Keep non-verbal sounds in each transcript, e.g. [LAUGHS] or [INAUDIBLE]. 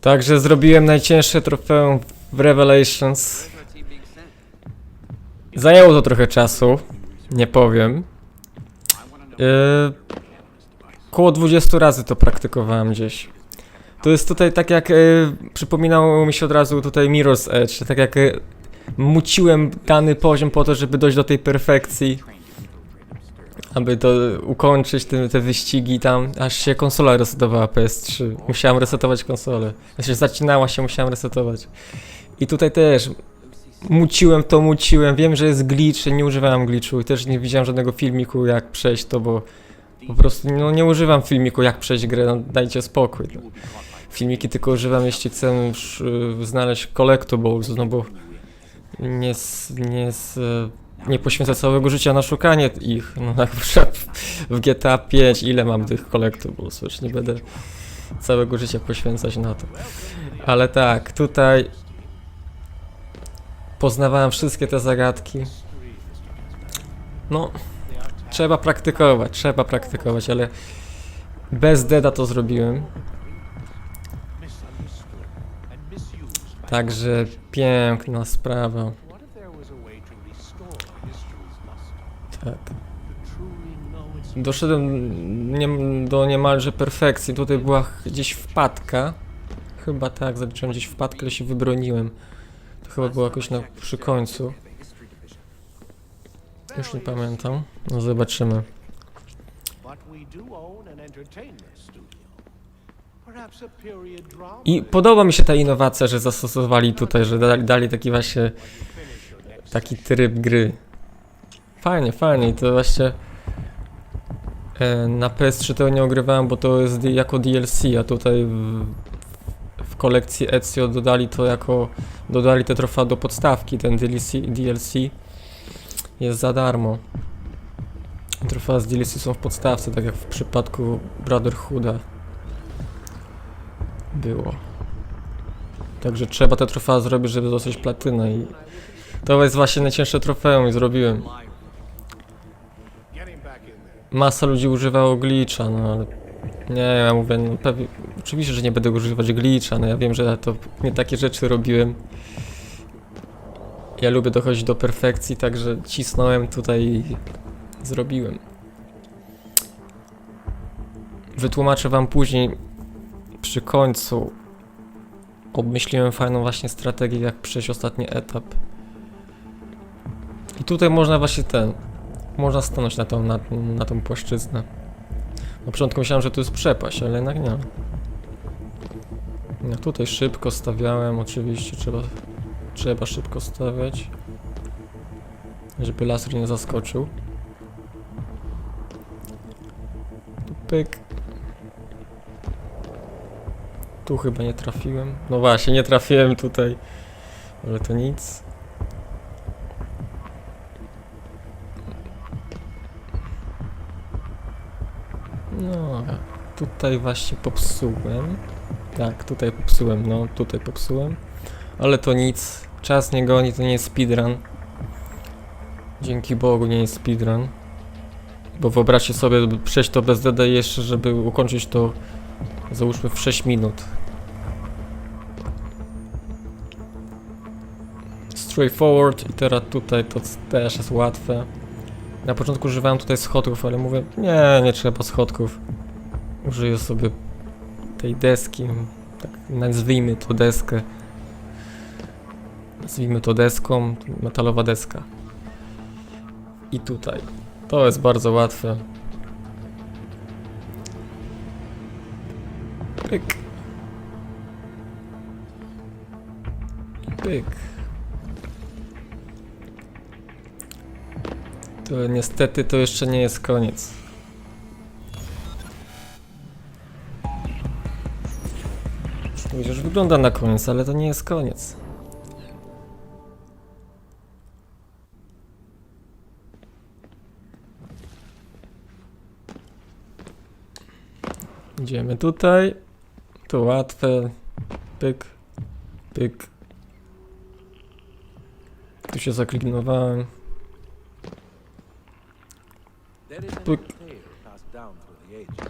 Także zrobiłem najcięższe trofeum w Revelations. Zajęło to trochę czasu, nie powiem. Yy, koło 20 razy to praktykowałem gdzieś. To jest tutaj tak jak, yy, przypominało mi się od razu tutaj Mirror's Edge, tak jak yy, muciłem dany poziom po to, żeby dojść do tej perfekcji. Aby to ukończyć te, te wyścigi tam, aż się konsola resetowała PS3. Musiałem resetować konsolę. Znaczy zacinała się, musiałem resetować. I tutaj też muciłem to, muciłem. Wiem, że jest glitch, nie używałem glitchu też nie widziałem żadnego filmiku jak przejść to, bo po prostu no, nie używam filmiku jak przejść grę, no dajcie spokój. No. Filmiki tylko używam jeśli chcę już y, znaleźć collectibles, no bo nie, nie, s- nie poświęcę całego życia na szukanie ich. No na przykład w GTA 5 ile mam tych collectibles, już nie będę całego życia poświęcać na to. Ale tak, tutaj poznawałem wszystkie te zagadki. No, trzeba praktykować, trzeba praktykować, ale bez deda to zrobiłem. Także piękna sprawa. Tak. Doszedłem nie, do niemalże perfekcji. Tutaj była gdzieś wpadka. Chyba tak, zaliczyłem gdzieś wpadkę, ale się wybroniłem. To chyba było jakoś na, przy końcu. Już nie pamiętam. No zobaczymy. I podoba mi się ta innowacja, że zastosowali tutaj, że dali, dali taki właśnie taki tryb gry. Fajnie, fajnie i to właśnie e, na PS3 tego nie ogrywałem, bo to jest jako DLC, a tutaj w, w kolekcji Ezio dodali to jako dodali te trofea do podstawki, ten DLC, DLC jest za darmo. Trofea z DLC są w podstawce, tak jak w przypadku Brotherhooda było. Także trzeba te trofea zrobić, żeby dostać platynę i to jest właśnie najcięższe trofeum i zrobiłem. Masa ludzi używało glitcha, no ale nie, ja mówię, no pewnie, oczywiście, że nie będę używać glitcha, no ja wiem, że to nie takie rzeczy robiłem. Ja lubię dochodzić do perfekcji, także cisnąłem tutaj i zrobiłem. Wytłumaczę wam później przy końcu obmyśliłem fajną właśnie strategię, jak przejść ostatni etap. I tutaj można właśnie ten, można stanąć na tą, na, na tą płaszczyznę. Na początku myślałem, że to jest przepaść, ale jednak nie. No tutaj szybko stawiałem, oczywiście trzeba, trzeba szybko stawiać, żeby laser nie zaskoczył. Tu pyk. Tu chyba nie trafiłem. No właśnie, nie trafiłem tutaj, ale to nic. No, tutaj właśnie popsułem. Tak, tutaj popsułem, no, tutaj popsułem. Ale to nic. Czas nie goni, to nie jest speedrun. Dzięki Bogu nie jest speedrun. Bo wyobraźcie sobie, przejść to bez DD jeszcze, żeby ukończyć to załóżmy w 6 minut. Straightforward i teraz tutaj to też jest łatwe. Na początku używałem tutaj schodków, ale mówię, nie, nie trzeba schodków. Użyję sobie tej deski, tak nazwijmy to deskę. Nazwijmy to deską, metalowa deska. I tutaj. To jest bardzo łatwe. Pyk. Pyk. To niestety to jeszcze nie jest koniec. Już wygląda na koniec, ale to nie jest koniec. Idziemy tutaj. To łatwe. Pyk. Pyk. Tu się zaklinowałem. Pyk.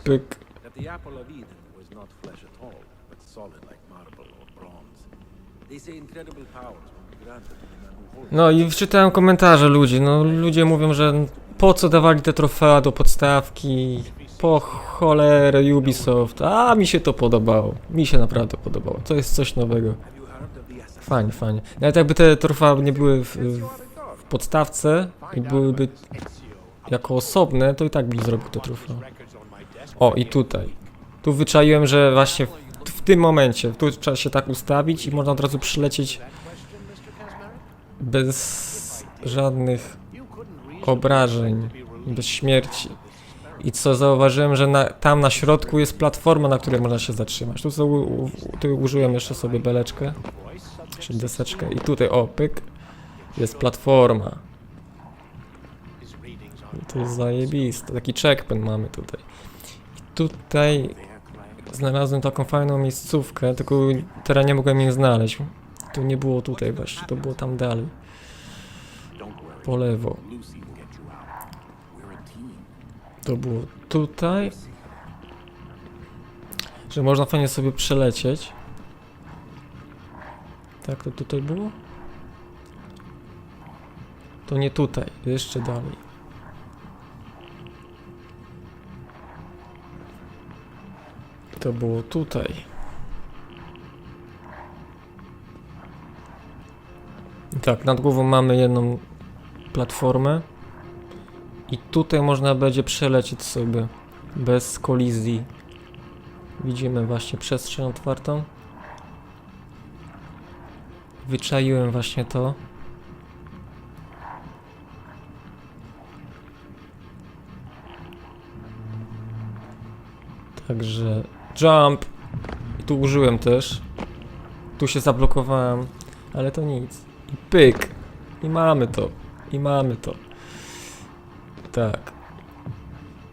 Pyk. that the apple of Eden was not flesh at all, but solid like marble or bronze. They say incredible powers will be granted to the man who holds No i wczytałem komentarze ludzi. No ludzie mówią, że po co dawali te trofea do podstawki? Po cholerę Ubisoft. A mi się to podobało. Mi się naprawdę podobało. To jest coś nowego. Have you heard of the assassin? Fajnie, fajnie. Nawet jakby te trofea nie były w, w podstawce i byłyby jako osobne, to i tak bym zrobił te trofea. O, i tutaj. Tu wyczaiłem, że właśnie w, w tym momencie, tu trzeba się tak ustawić i można od razu przylecieć bez żadnych obrażeń, bez śmierci. I co zauważyłem, że na, tam na środku jest platforma, na której można się zatrzymać. Tu, sobie tu użyłem jeszcze sobie beleczkę, czy deseczkę. I tutaj, o, pyk, jest platforma. To jest zajebiste. Taki checkpoint mamy tutaj. I tutaj znalazłem taką fajną miejscówkę, tylko teraz nie mogłem jej znaleźć. Tu nie było tutaj właśnie, to było tam dalej. Po lewo. To było tutaj. Że można fajnie sobie przelecieć. Tak, to tutaj było? To nie tutaj, jeszcze dalej. To było tutaj. Tak, nad głową mamy jedną platformę. I tutaj można będzie przelecieć sobie bez kolizji. Widzimy właśnie przestrzeń otwartą. Wyczaiłem właśnie to. Także jump. Tu użyłem też. Tu się zablokowałem, ale to nic. I pyk. I mamy to. I mamy to. Tak.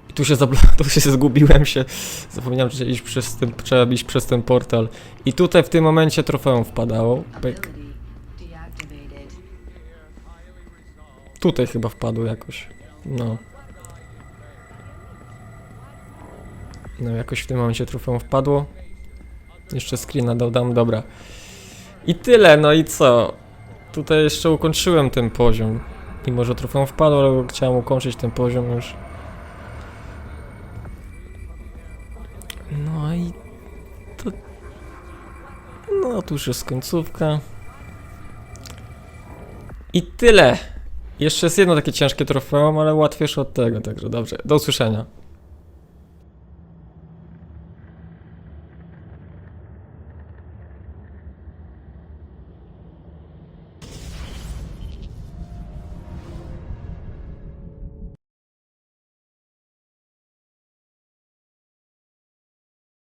I tu się zablo- [LAUGHS] tu się zgubiłem się. Zapomniałem, że iść przez ten, trzeba iść przez ten portal. I tutaj w tym momencie trofeum wpadało. Pyk. Tutaj chyba wpadło jakoś. No. No jakoś w tym momencie trofeum wpadło. Jeszcze screena dodam, dobra. I tyle, no i co? Tutaj jeszcze ukończyłem ten poziom. Mimo, że trofeum wpadło, ale chciałem ukończyć ten poziom już. No i to... No tu już jest końcówka. I tyle. Jeszcze jest jedno takie ciężkie trofeum, ale łatwiejsze od tego, także dobrze. Do usłyszenia.